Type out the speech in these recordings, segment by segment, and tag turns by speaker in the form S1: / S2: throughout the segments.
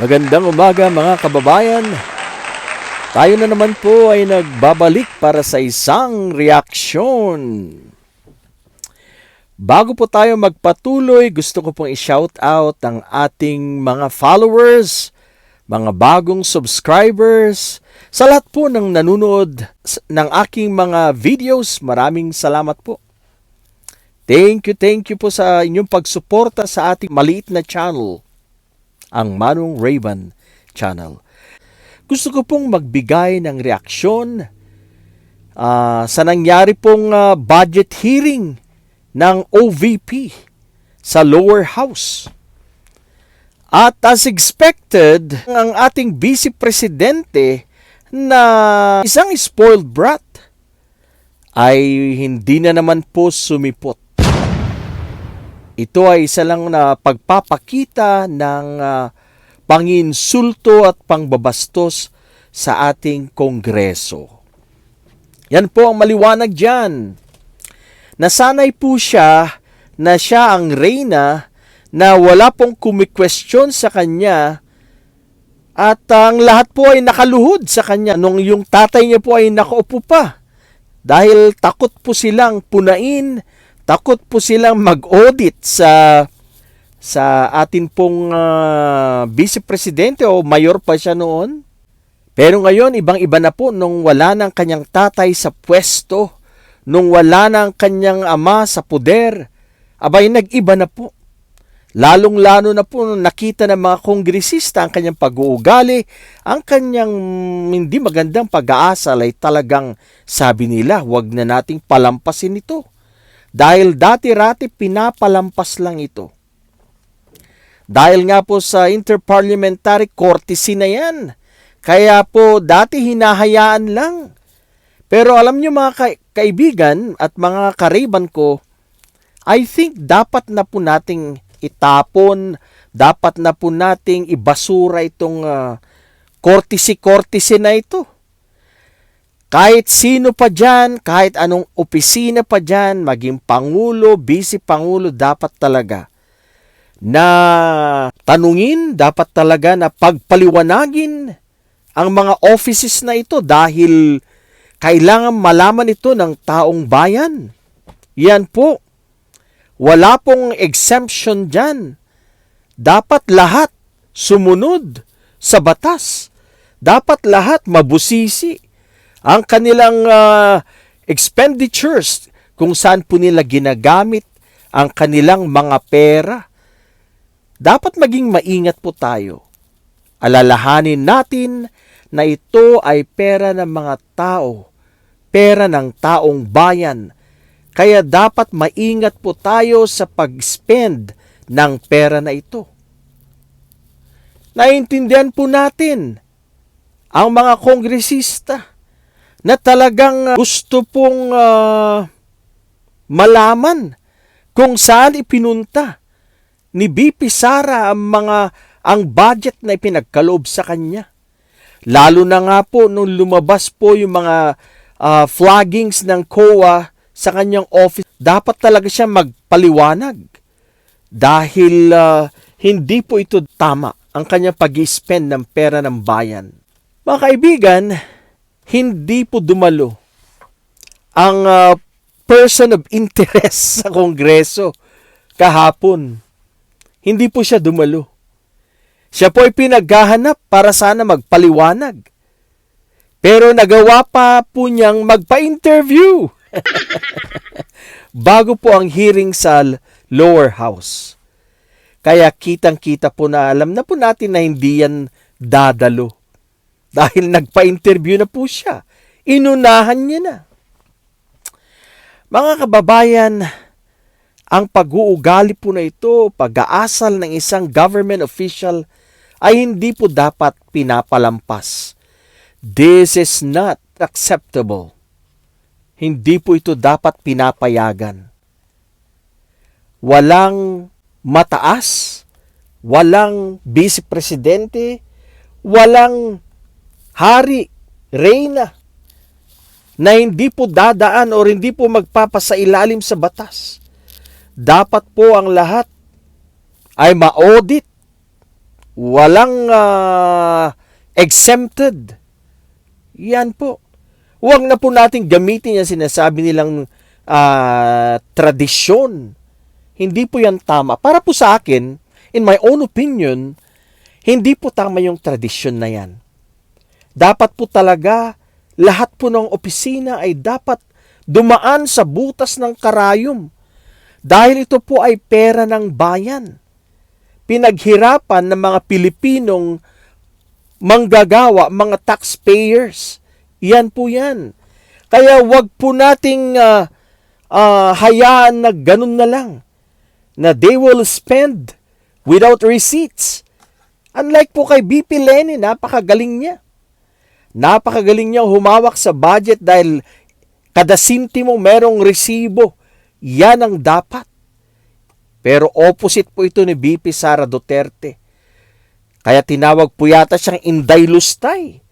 S1: Magandang umaga mga kababayan. Tayo na naman po ay nagbabalik para sa isang reaksyon. Bago po tayo magpatuloy, gusto ko pong i-shout out ang ating mga followers, mga bagong subscribers, sa lahat po ng nanonood ng aking mga videos. Maraming salamat po. Thank you, thank you po sa inyong pagsuporta sa ating maliit na channel ang Manong Raven channel. Gusto ko pong magbigay ng reaksyon ah, sa nangyari pong ah, budget hearing ng OVP sa lower house. At as expected, ang ating vice presidente na isang spoiled brat ay hindi na naman po sumipot. Ito ay isa lang na pagpapakita ng ah, panginsulto at pangbabastos sa ating kongreso. Yan po ang maliwanag dyan. Nasanay po siya na siya ang reyna na wala pong kumikwestiyon sa kanya at ang lahat po ay nakaluhod sa kanya nung yung tatay niya po ay nakaupo pa. Dahil takot po silang punain, takot po silang mag-audit sa sa atin pong ah, vice presidente o mayor pa siya noon. Pero ngayon, ibang-iba na po nung wala ng kanyang tatay sa pwesto, nung wala ng kanyang ama sa puder. Abay, nag-iba na po. Lalong-lalo na po nung nakita ng mga kongresista ang kanyang pag-uugali, ang kanyang hindi magandang pag-aasal ay talagang sabi nila, wag na nating palampasin ito. Dahil dati-rati pinapalampas lang ito. Dahil nga po sa interparliamentary courtesy na yan. Kaya po dati hinahayaan lang. Pero alam nyo mga ka- kaibigan at mga kariban ko, I think dapat na po nating itapon, dapat na po nating ibasura itong ah, courtesy-courtesy na ito. Kahit sino pa dyan, kahit anong opisina pa dyan, maging pangulo, vice-pangulo, dapat talaga na tanungin, dapat talaga na pagpaliwanagin ang mga offices na ito dahil kailangan malaman ito ng taong bayan. Yan po. Wala pong exemption dyan. Dapat lahat sumunod sa batas. Dapat lahat mabusisi ang kanilang ah, expenditures kung saan po nila ginagamit ang kanilang mga pera. Dapat maging maingat po tayo. Alalahanin natin na ito ay pera ng mga tao, pera ng taong bayan. Kaya dapat maingat po tayo sa pag-spend ng pera na ito. Naintindihan po natin ang mga kongresista na talagang uh, gusto pong uh, malaman kung saan ipinunta ni BP Sara ang mga ang budget na ipinagkaloob sa kanya. Lalo na nga po nung lumabas po yung mga ah, flaggings ng COA sa kanyang office, dapat talaga siya magpaliwanag. Dahil ah, hindi po ito tama ang kanyang pag-spend ng pera ng bayan. Mga kaibigan, hindi po dumalo ang ah, person of interest sa Kongreso kahapon. Hindi po siya dumalo. Siya po ay pinaghahanap para sana magpaliwanag. Pero nagawa pa po niyang magpa-interview. Bago po ang hearing sa lower house. Kaya kitang-kita po na alam na po natin na hindi yan dadalo. Dahil nagpa-interview na po siya. Inunahan niya na. Mga kababayan, ang pag-uugali po na ito, pag-aasal ng isang government official ay hindi po dapat pinapalampas. This is not acceptable. Hindi po ito dapat pinapayagan. Walang mataas, walang vice presidente, walang hari, reyna, na hindi po dadaan o hindi po magpapasailalim sa batas. Dapat po ang lahat ay ma-audit walang ah, exempted. Yan po. Huwag na po natin gamitin yung sinasabi nilang ah, tradisyon. Hindi po yan tama. Para po sa akin, in my own opinion, hindi po tama yung tradisyon na yan. Dapat po talaga, lahat po ng opisina ay dapat dumaan sa butas ng karayom. Dahil ito po ay pera ng bayan. Pinaghirapan ng mga Pilipinong manggagawa, mga taxpayers. Yan po yan. Kaya wag po nating ah, ah, hayaan na ganun na lang. Na they will spend without receipts. Unlike po kay BP Lenny, napakagaling niya. Napakagaling niya humawak sa budget dahil kada sintimo merong resibo. Yan ang dapat. Pero opposite po ito ni BP Sara Duterte. Kaya tinawag po yata siyang Inday Lustay.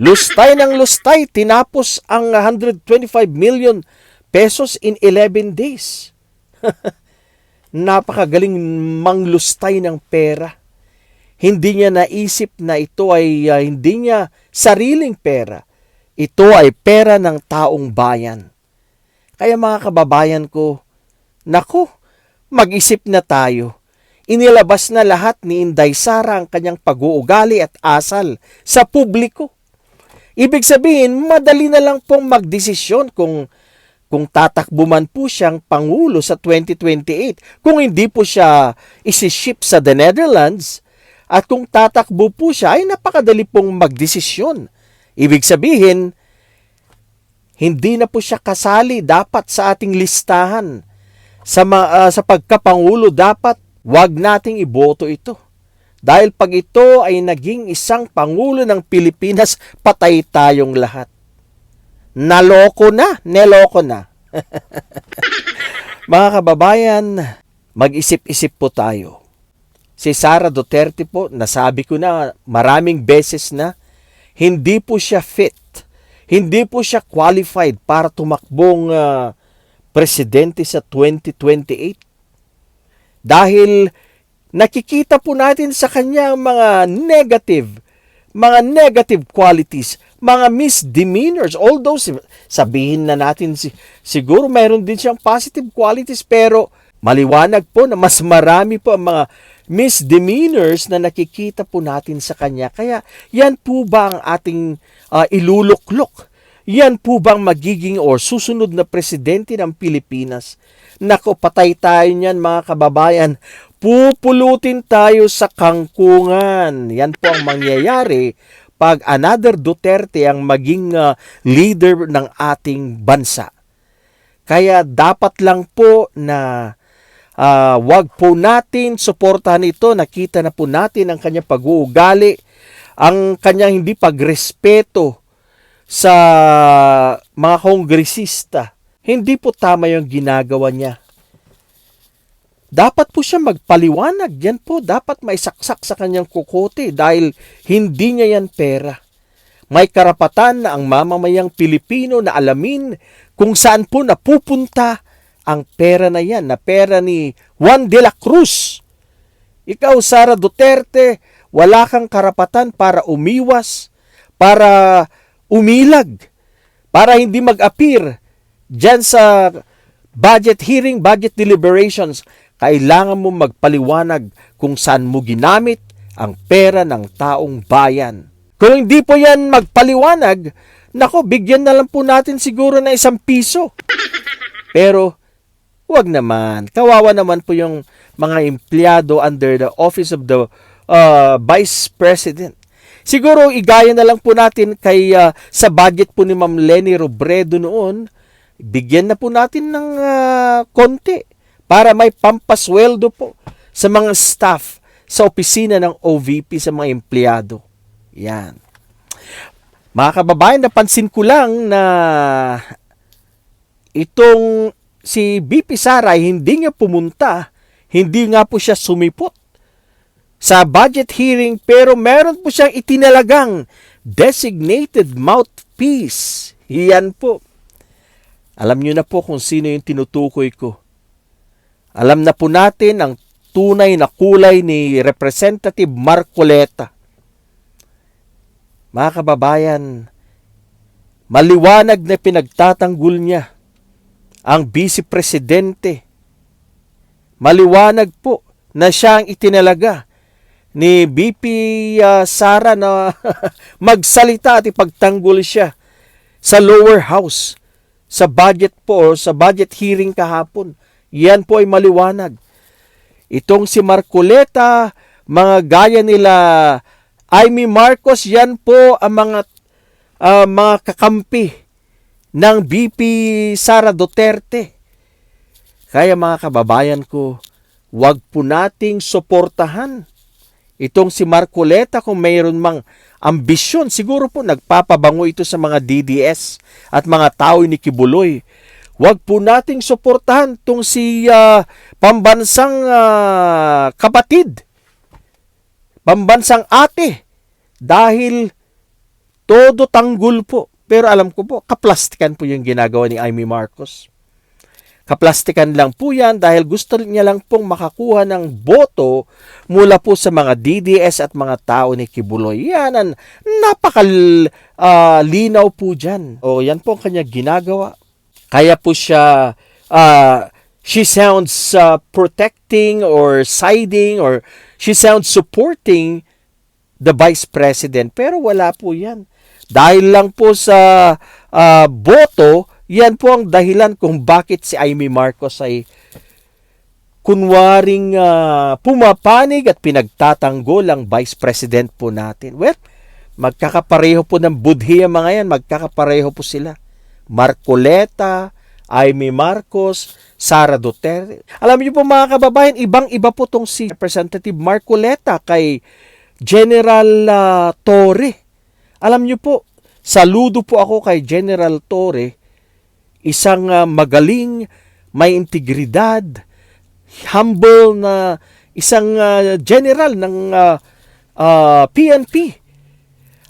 S1: Lustay ng lustay, tinapos ang 125 million pesos in 11 days. Napakagaling manglustay ng pera. Hindi niya naisip na ito ay ah, hindi niya sariling pera. Ito ay pera ng taong bayan. Kaya mga kababayan ko, naku, mag-isip na tayo. Inilabas na lahat ni Inday Sara ang kanyang pag-uugali at asal sa publiko. Ibig sabihin, madali na lang pong magdesisyon kung kung tatakbo man po siyang pangulo sa 2028, kung hindi po siya isiship sa the Netherlands, at kung tatakbo po siya, ay napakadali pong magdesisyon. Ibig sabihin, hindi na po siya kasali dapat sa ating listahan. Sa, ma- ah, sa pagkapangulo, dapat wag nating iboto ito. Dahil pag ito ay naging isang pangulo ng Pilipinas, patay tayong lahat. Naloko na, neloko na. Mga kababayan, mag-isip-isip po tayo. Si Sara Duterte po, nasabi ko na maraming beses na, hindi po siya fit, hindi po siya qualified para tumakbong ah, presidente sa 2028. Dahil nakikita po natin sa kanya mga negative, mga negative qualities, mga misdemeanors. Although sabihin na natin si, siguro mayroon din siyang positive qualities pero maliwanag po na mas marami po ang mga misdemeanors na nakikita po natin sa kanya. Kaya yan po ba ang ating ah, iluluklok? Yan po bang magiging or susunod na presidente ng Pilipinas? Nako, patay tayo niyan mga kababayan. Pupulutin tayo sa kangkungan. Yan po ang mangyayari pag another Duterte ang maging ah, leader ng ating bansa. Kaya dapat lang po na ah, wag po natin suportahan ito. Nakita na po natin ang kanyang pag-uugali, ang kanyang hindi pagrespeto sa mga kongresista. Hindi po tama yung ginagawa niya. Dapat po siya magpaliwanag. Yan po, dapat may saksak sa kanyang kukote dahil hindi niya yan pera. May karapatan na ang mamamayang Pilipino na alamin kung saan po napupunta ang pera na yan, na pera ni Juan de la Cruz. Ikaw, Sara Duterte, wala kang karapatan para umiwas, para umilag, para hindi mag-appear dyan sa budget hearing, budget deliberations. Kailangan mo magpaliwanag kung saan mo ginamit ang pera ng taong bayan. Kung hindi po yan magpaliwanag, nako, bigyan na lang po natin siguro na isang piso. Pero, wag naman. Kawawa naman po yung mga empleyado under the office of the uh, Vice President. Siguro igaya na lang po natin kay uh, sa budget po ni Ma'am Lenny Robredo noon, bigyan na po natin ng uh, konti para may pampasweldo po sa mga staff sa opisina ng OVP sa mga empleyado. Yan. Mga kababayan, napansin ko lang na itong si BP Sara hindi nga pumunta, hindi nga po siya sumipot sa budget hearing pero meron po siyang itinalagang designated mouthpiece. Yan po. Alam niyo na po kung sino yung tinutukoy ko. Alam na po natin ang tunay na kulay ni Representative Marcoleta. Mga kababayan, maliwanag na pinagtatanggol niya ang Vice Presidente. Maliwanag po na siya ang itinalaga ni BP uh, Sara na magsalita at ipagtanggol siya sa lower house sa budget po sa budget hearing kahapon. Yan po ay maliwanag. Itong si Marcoleta, mga gaya nila Amy Marcos, yan po ang mga ah, mga kakampi ng BP Sara Duterte. Kaya mga kababayan ko, wag po nating suportahan itong si Marcoleta kung mayroon mang ambisyon. Siguro po nagpapabango ito sa mga DDS at mga tao ni Kibuloy. Wag po nating suportahan itong si ah, pambansang ah, kapatid, pambansang ate, dahil todo tanggol po. Pero alam ko po, kaplastikan po yung ginagawa ni Amy Marcos. Kaplastikan lang po yan dahil gusto niya lang pong makakuha ng boto mula po sa mga DDS at mga tao ni Kibuloy. Yan ang napakal ah, linaw po dyan. O yan po ang kanya ginagawa. Kaya po siya, ah, she sounds ah, protecting or siding or she sounds supporting the Vice President. Pero wala po yan. Dahil lang po sa ah, boto, yan po ang dahilan kung bakit si Amy Marcos ay kunwaring ah, pumapanig at pinagtatanggol ang Vice President po natin. Well, magkakapareho po ng budhi ang mga yan, magkakapareho po sila. Marcoleta, Amy Marcos, Sara Duterte. Alam niyo po mga kababayan, ibang-iba po tong si Representative Marcoleta kay General ah, Torre. Alam niyo po, saludo po ako kay General Torre, isang ah, magaling, may integridad, humble na isang ah, general ng ah, ah, PNP.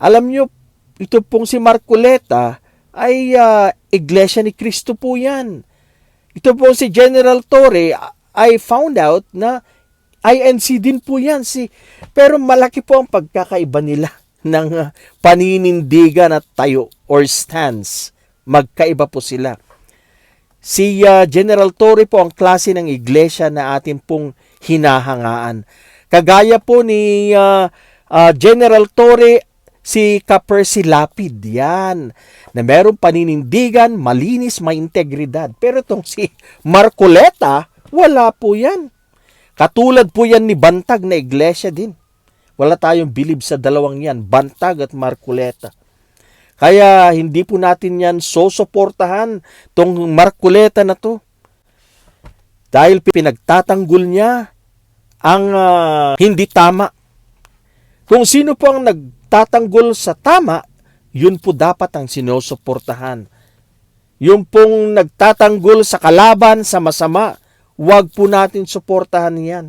S1: Alam niyo, ito pong si Marcoleta ay ah, Iglesia ni Cristo po yan. Ito po si General Torre, I found out na INC din po yan. Si, pero malaki po ang pagkakaiba nila ng ah, paninindigan at tayo or stance. Magkaiba po sila. Si ah, General Torre po ang klase ng iglesia na atin pong hinahangaan. Kagaya po ni ah, ah, General Torre, si Kapersi Lapid, yan, na merong paninindigan, malinis, may integridad. Pero itong si Marcoleta, wala po yan. Katulad po yan ni Bantag na iglesia din. Wala tayong bilib sa dalawang yan, Bantag at Marcoleta. Kaya hindi po natin yan sosuportahan tong Marcoleta na to. Dahil pinagtatanggol niya ang ah, hindi tama. Kung sino po ang nagtatanggol sa tama, yun po dapat ang sinusuportahan. Yung pong nagtatanggol sa kalaban, sa masama, wag po natin suportahan yan.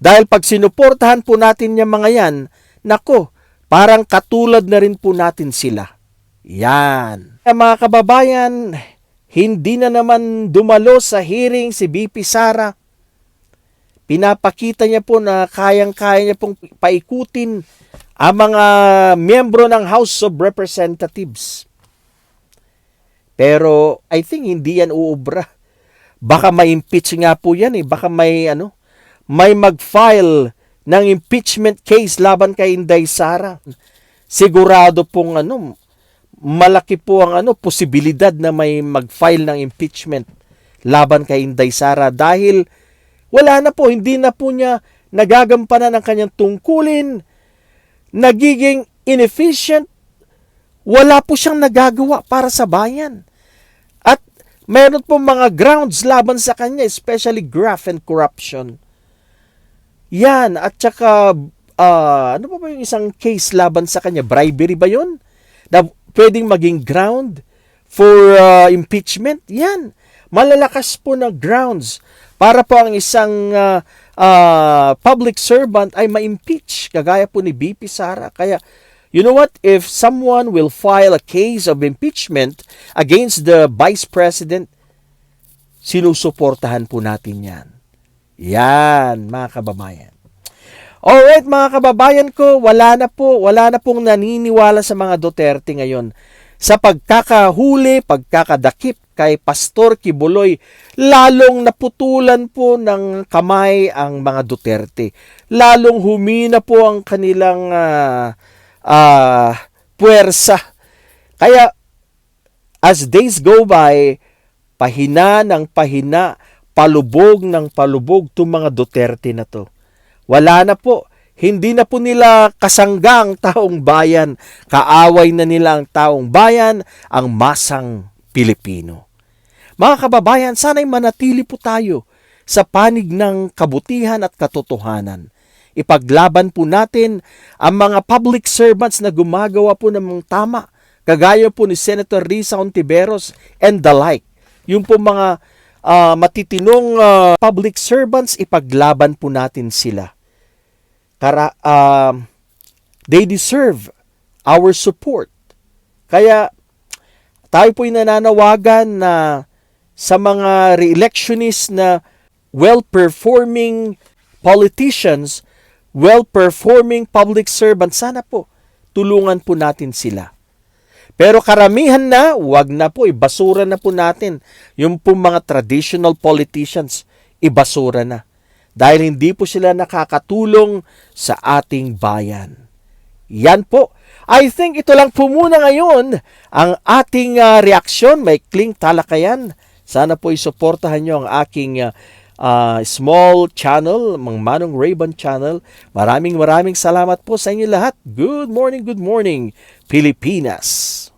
S1: Dahil pag sinuportahan po natin yung mga yan, nako, parang katulad na rin po natin sila. Yan. Kaya mga kababayan, hindi na naman dumalo sa hearing si BP Sara. Pinapakita niya po na kayang-kaya niya pong paikutin ang mga miyembro ng House of Representatives. Pero I think hindi yan uubra. Baka may impeach nga po yan eh. Baka may ano, may mag-file ng impeachment case laban kay Inday Sara. Sigurado pong ano, malaki po ang ano posibilidad na may mag-file ng impeachment laban kay Inday Sara dahil wala na po, hindi na po niya nagagampanan ang kanyang tungkulin, nagiging inefficient, wala po siyang nagagawa para sa bayan. At meron po mga grounds laban sa kanya, especially graft and corruption. Yan, at saka, ah, ano pa ba yung isang case laban sa kanya? Bribery ba yun? Na pwedeng maging ground for ah, impeachment? Yan, malalakas po na grounds para po ang isang ah, ah, public servant ay ma-impeach, kagaya po ni BP Sara. Kaya, you know what? If someone will file a case of impeachment against the Vice President, sinusuportahan po natin yan. Yan, mga kababayan. Alright, mga kababayan ko, wala na po, wala na pong naniniwala sa mga Duterte ngayon. Sa pagkakahuli, pagkakadakip kay Pastor Kibuloy, lalong naputulan po ng kamay ang mga Duterte. Lalong humina po ang kanilang ah, ah, puwersa. Kaya, as days go by, pahina ng pahina, palubog ng palubog itong mga Duterte na to. Wala na po. Hindi na po nila kasangga ang taong bayan. Kaaway na nila ang taong bayan, ang masang Pilipino. Mga kababayan, sana'y manatili po tayo sa panig ng kabutihan at katotohanan. Ipaglaban po natin ang mga public servants na gumagawa po ng tama, kagaya po ni Senator Risa Ontiveros and the like. Yung po mga ah, matitinong ah, public servants, ipaglaban po natin sila. Kara, um, they deserve our support. Kaya tayo po'y nananawagan na sa mga re-electionists na well-performing politicians, well-performing public servants, sana po tulungan po natin sila. Pero karamihan na, wag na po, ibasura na po natin. Yung po mga traditional politicians, ibasura na. Dahil hindi po sila nakakatulong sa ating bayan. Yan po. I think ito lang po muna ngayon ang ating ah, reaksyon. May kling talakayan. Sana po isuportahan nyo ang aking ah, ah, small channel, Mang Manong Raybon channel. Maraming maraming salamat po sa inyo lahat. Good morning, good morning, Pilipinas.